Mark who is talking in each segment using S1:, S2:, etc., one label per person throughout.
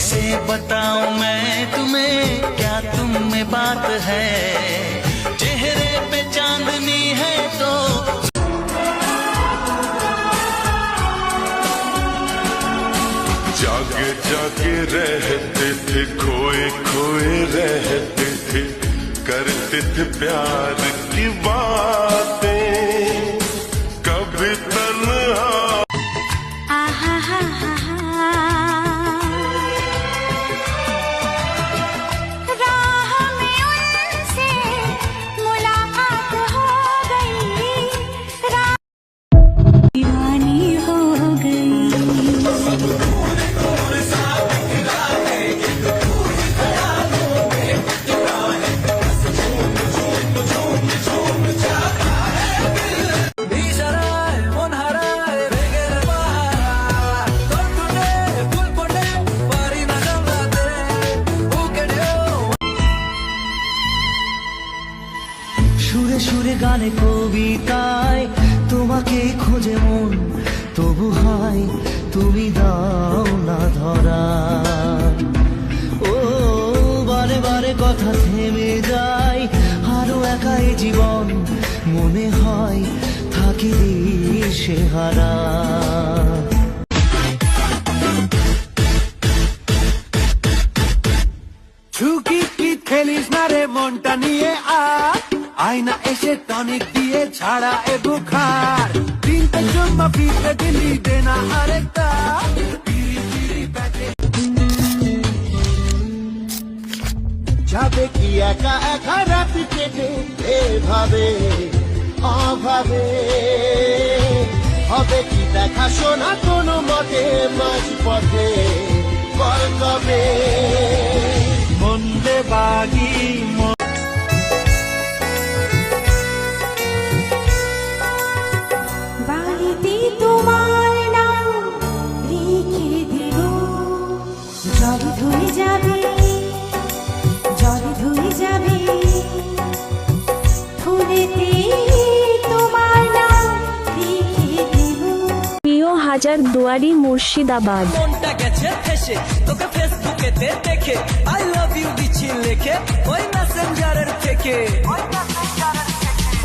S1: कैसे बताऊँ मैं तुम्हें? क्या तुम में बात है? चेहरे पे चांदनी है तो
S2: जागे जागे रहते थे, खोए खोए रहते थे। करते थे प्यार की बातें।
S3: সুরে সুরে গানে কবিতায় জীবন মনে হয় থাকি সে
S4: ঝুঁকি কি খেলিস না রে মনটা নিয়ে আ আয়না এসে টনিক দিয়ে ছাড়া এ বুখার। তিনটে চুম্মা ফিরতে দিলি দে না আরেকটা।
S5: যাবে কি একা একা রাতি কেটে? এভাবে, অভাবে। হবে কি দেখা শোনা কোনো মতে মাঝ পথে বল কবে?
S4: মন্দে বাগি
S6: তোমার নাম লিখে দেব যাবে।
S7: হাজার দুয়ারি মুর্শিদাবাদ।
S4: মনটা গেছে ফেসে তোকে ফেসবুকেতে দেখে। আই লাভ ইউ দিচ্ছি লেখে ওই মেসেঞ্জারের থেকে।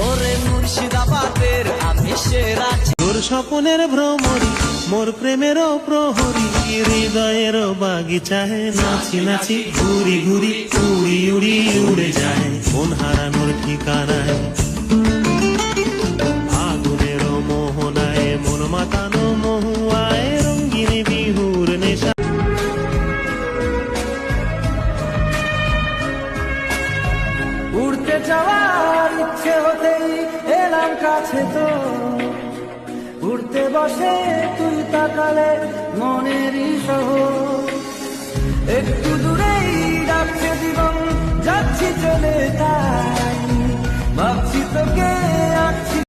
S4: ওরে মুর্শিদাবাদের আমি সেরা
S8: তোর স্বপনের ভ্রমরি মোর প্রেমেরও প্রহরী হৃদয়ের বাগিচায় নাচি নাচি ঘুরি ঘুরি উড়ি উড়ি উড়ে যায়। মন হারানোর ঠিকানায়
S4: উড়তে যাওয়ার ইচ্ছে হতেই এলাম কাছে তো। উড়তে বসে তুই তাকালে মনেরই শহর একটু দূরে